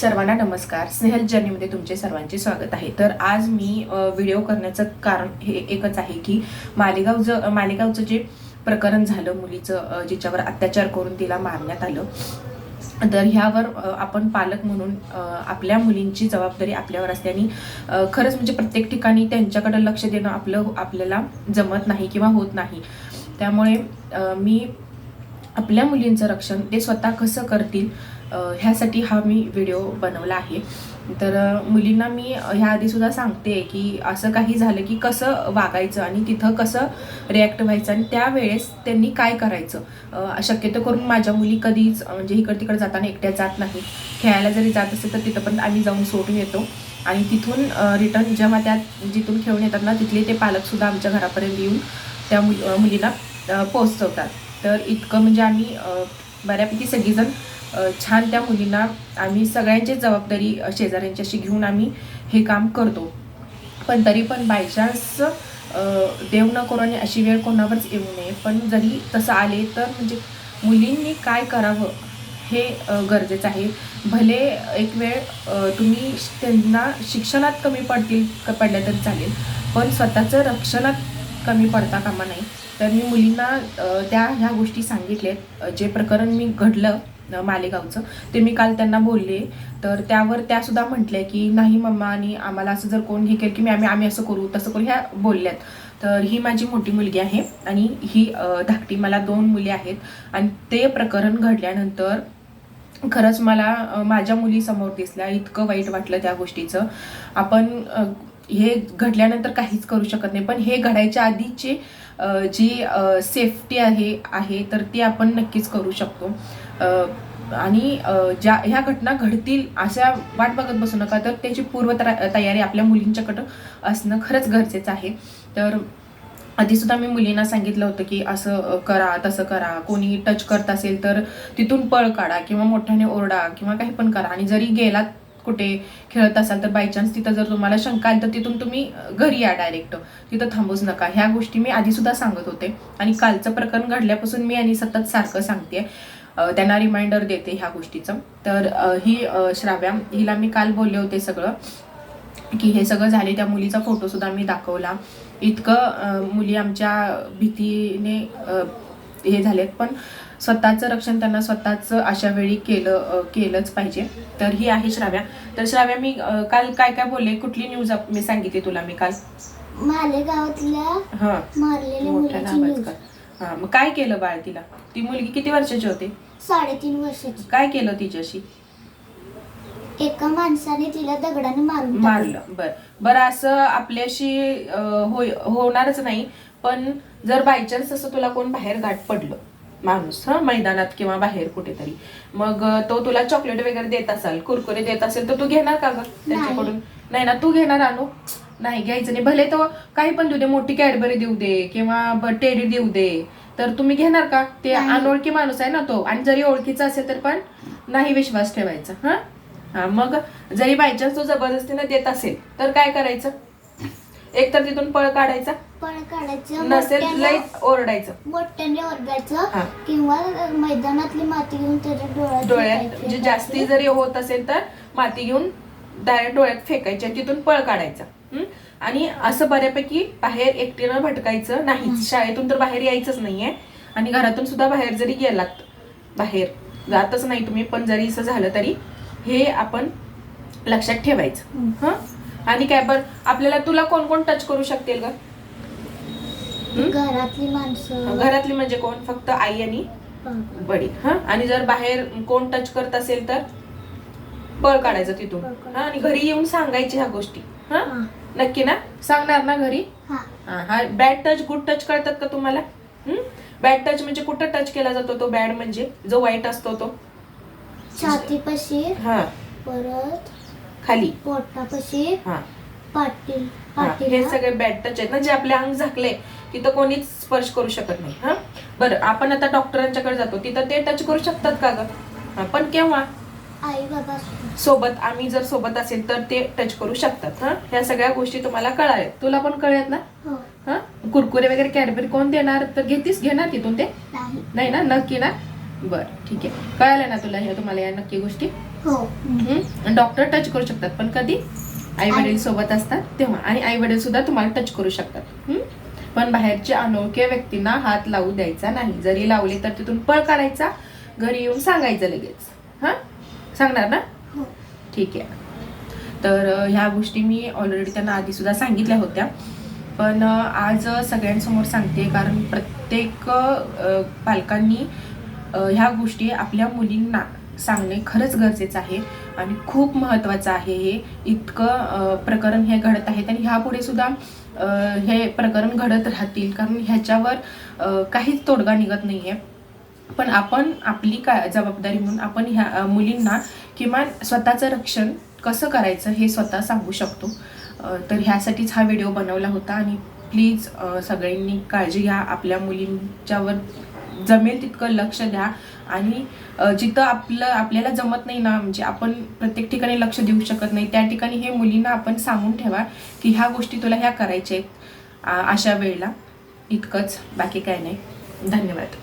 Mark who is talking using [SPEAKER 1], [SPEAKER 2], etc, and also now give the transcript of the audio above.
[SPEAKER 1] सर्वांना नमस्कार. स्नेहल जर्नीमध्ये तुमचे सर्वांचे स्वागत आहे. तर आज मी व्हिडिओ करण्याचं कारण हे एकच आहे की मालेगाव ज मालेगावचं जे प्रकरण झालं मुलीचं जिच्यावर अत्याचार करून तिला मारण्यात आलं तर ह्यावर आपण पालक म्हणून आपल्या मुलींची जबाबदारी आपल्यावर असते आणि खरंच म्हणजे प्रत्येक ठिकाणी त्यांच्याकडे लक्ष देणं आपलं आपल्याला जमत नाही किंवा होत नाही. त्यामुळे मी आपल्या मुलींचं रक्षण ते स्वतः कसं करतील ह्यासाठी हा मी व्हिडिओ बनवला आहे. तर मुलींना मी ह्या आधीसुद्धा सांगते की असं काही झालं की कसं वागायचं आणि तिथं कसं रिॲक्ट व्हायचं आणि त्यावेळेस त्यांनी काय करायचं. शक्यतो करून माझ्या मुली कधीच म्हणजे इकडं तिकडं जाताना एकट्या जात नाही खेळायला जरी जात असेल तर तिथं पण आम्ही जाऊन सोडून येतो. आणि तिथून रिटर्न जेव्हा त्या जिथून खेळून येतात ना तिथले ते पालकसुद्धा आमच्या घरापर्यंत येऊन त्या मुल मुलीला पोहोचवतात. तर इतकं म्हणजे आम्ही बऱ्यापैकी सगळीजण छान त्या मुलींना आम्ही सगळ्यांची जबाबदारी शेजाऱ्यांच्याशी घेऊन आम्ही हे काम करतो. पण तरी पण बायचान्स देव न करू आणि अशी वेळ कोणावरच येऊ नये. पण जरी तसं आले तर म्हणजे मुलींनी काय करावं हे गरजेचं आहे. भले एक वेळ तुम्ही त्यांना शिक्षणात कमी पडतील पडल्या तरी चालेल. पण स्वतःचं रक्षणात कमी पडता कामा नाही. तर मी मुलींना त्या ह्या गोष्टी सांगितल्या आहेत जे प्रकरण मी घडलं मालेगावचं ते मी काल त्यांना बोलले. तर त्यावर त्या सुद्धा म्हटल्या की नाही मम्मा आणि आम्हाला असं जर कोण हे केलं की मी आम्ही आम्ही असं करू तसं करू ह्या बोलल्यात. तर ही माझी मोठी मुलगी आहे आणि ही धाकटी मला दोन मुली आहेत. आणि ते प्रकरण घडल्यानंतर खरंच मला माझ्या मुलीसमोर दिसल्या इतकं वाईट वाटलं त्या गोष्टीचं. आपण हे घडल्यानंतर काहीच करू शकत नाही. पण हे घडायच्या आधीचे जी सेफ्टी आहे आहे तर ती आपण नक्कीच करू शकतो. आणि ज्या ह्या घटना घडतील अशा वाट बघत बसू नका. तर त्याची पूर्व तयारी आपल्या मुलींच्याकडं असणं खरंच गरजेचं आहे. तर आधीसुद्धा मी मुलींना सांगितलं होतं की असं करा तसं करा. कोणी टच करत असेल तर तिथून पळ काढा किंवा मोठ्याने ओरडा किंवा काही पण करा. आणि जरी गेलात कुठे खेळत असाल तर बायचान्स तिथं जर तुम्हाला शंका आली तर तिथून तुम्ही घरी या डायरेक्ट तिथं थांबूच नका. ह्या गोष्टी मी आधी सुद्धा सांगत होते. आणि कालचं प्रकरण घडल्यापासून मी आणि सतत सारखं सांगते त्यांना रिमाइंडर देते ह्या गोष्टीचं. तर ही श्राव्या हिला मी काल बोलले होते सगळं की हे सगळं झाले त्या मुलीचा फोटो सुद्धा मी दाखवला. इतकं मुली आमच्या भीतीने हे झालेत. पण स्वतःचं रक्षण त्यांना स्वतःच अशा वेळी केलं केलंच पाहिजे. तर ही आहे श्राव्या. तर श्राव्या मी काल काय काय बोलले? कुठली न्यूज मी सांगितली तुला मी काल?
[SPEAKER 2] मालेगावातल्या
[SPEAKER 1] हा. मोठ्या का? हा मग काय केलं बाळ तिला? ती मुलगी किती वर्षाची होती?
[SPEAKER 2] साडेतीन वर्षाची.
[SPEAKER 1] काय केलं तिच्याशी?
[SPEAKER 2] एका माणसाने तिला दगडाने मारून.
[SPEAKER 1] मारलं. बर. बरं असं आपल्याशी होणारच नाही. पण जर बायचान्स असं तुला कोण बाहेर गाठ पडलं माणूस हा मैदानात किंवा बाहेर कुठेतरी. मग तो तुला चॉकलेट वगैरे देत असाल कुरकुरे देत असेल तर तू घेणार का ग त्याच्याकडून? नाही. ना तू घेणार आणू? नाही घ्यायचं नाही. भले तो काही पण देऊ दे मोठी कॅडबरी देऊ दे किंवा टेडी देऊ दे तर तुम्ही घेणार का? ते. अनोळखी माणूस आहे ना तो. आणि जरी ओळखीचा असेल तर पण नाही विश्वास ठेवायचा हा? हा मग जरी बायचान्स तो जबरदस्तीने देत असेल तर काय करायचं? एक तर तिथून पळ काढायचा.
[SPEAKER 2] पळ काढायचं
[SPEAKER 1] नसेल
[SPEAKER 2] मोठ्यानं-
[SPEAKER 1] लई ओरडायचं
[SPEAKER 2] मोठ्याने
[SPEAKER 1] हा.
[SPEAKER 2] ओरडायचं किंवा मैदानातली माती घेऊन त्याच्या डोळ्यात
[SPEAKER 1] डोळ्यात
[SPEAKER 2] फेकायची.
[SPEAKER 1] म्हणजे जास्ती जरी होत असेल तर माती घेऊन डायरेक्ट डोळ्यात फेकायची आणि तिथून पळ काढायचा हं? आणि असं बऱ्यापैकी बाहेर एकटीनं भटकायचं नाही शाळेतून तर बाहेर यायचंच नाहीये आणि घरातून सुद्धा बाहेर जरी गेलात बाहेर जातच नाही तुम्ही पण जरी असं झालं तरी हे आपण लक्षात ठेवायचं
[SPEAKER 2] हं.
[SPEAKER 1] आणि काय बरं आपल्याला तुला कोण कोण टच करू शकतील ग हं?
[SPEAKER 2] घरातली माणसं.
[SPEAKER 1] घरातली म्हणजे कोण? फक्त आई आणि. बडी हा? आणि जर बाहेर कोण टच करत असेल तर पळ काढायचं तिथून. हा? आणि घरी येऊन सांगायची ह्या गोष्टी. हा. नक्की ना? सांगणार ना घरी?
[SPEAKER 2] हा.
[SPEAKER 1] बॅड टच गुड टच कळतात का तुम्हाला? बॅड टच म्हणजे कुठं टच केला जातो तो? बॅड म्हणजे जो वाईट असतो तो?
[SPEAKER 2] छातीपाशी
[SPEAKER 1] हा.
[SPEAKER 2] परत
[SPEAKER 1] खाली.
[SPEAKER 2] पोटापाशी
[SPEAKER 1] हा.
[SPEAKER 2] पाटील
[SPEAKER 1] हा, हे सगळे बॅड टच आहेत ना जे आपले अंग झाकले तिथं कोणीच स्पर्श करू शकत नाही हा? बरं आपण आता डॉक्टरांच्याकडे जातो. तिथं ते टच करू शकतात का ग? पण केव्हा?
[SPEAKER 2] आई बाबा.
[SPEAKER 1] सोबत आम्ही जर सोबत असेल तर ते टच करू शकतात हा? ह्या सगळ्या गोष्टी तुम्हाला कळाल्या. तुला पण कळल्यात ना?
[SPEAKER 2] हो.
[SPEAKER 1] हा? कुरकुरे वगैरे कॅडबरी कोण देणार? तर घेतीस घेणार तिथून ते?
[SPEAKER 2] नाही.
[SPEAKER 1] नाही ना? नक्की ना? बर ठीक आहे. कळालं ना तुला ह्या तुम्हाला या नक्की गोष्टी?
[SPEAKER 2] हो.
[SPEAKER 1] डॉक्टर टच करू शकतात पण कधी? आई. वडील सोबत असतात तेव्हा. आणि आई वडील सुद्धा तुम्हाला टच करू शकतात. हम्म? पण बाहेरच्या अनोळख्या व्यक्तींना हात लावू द्यायचा नाही. जरी लावले तर तिथून पळ काढायचा घरी येऊन सांगायचं लगेच. हा? सांगणार ना?
[SPEAKER 2] हो.
[SPEAKER 1] ठीक आहे. तर ह्या गोष्टी मी ऑलरेडी त्यांना आधी सुद्धा सांगितल्या होत्या. पण आज सगळ्यांसमोर सांगते कारण प्रत्येक पालकांनी ह्या गोष्टी आपल्या मुलींना सांगणे खरंच गरजेचं आहे आणि खूप महत्त्वाचं आहे हे. इतकं प्रकरण हे घडत आहेत आणि ह्यापुढे सुद्धा हे प्रकरण घडत राहतील. कारण ह्याच्यावर काहीच तोडगा निघत नाही आहे पण आपण आपली का जबाबदारी म्हणून आपण ह्या मुलींना किमान स्वतःचं रक्षण कसं करायचं हे स्वतः सांगू शकतो. तर ह्यासाठीच हा व्हिडिओ बनवला होता आणि प्लीज सगळ्यांनी काळजी घ्या. आपल्या मुलींच्यावर जमेल तितकं लक्ष द्या. आणि जिथं आपलं आपल्याला जमत नाही ना म्हणजे आपण प्रत्येक ठिकाणी लक्ष देऊ शकत नाही त्या ठिकाणी हे मुलींना आपण सांगून ठेवा की ह्या गोष्टी तुला ह्या करायच्या आहेत अशा वेळेला. इतकंच. बाकी काय नाही. धन्यवाद.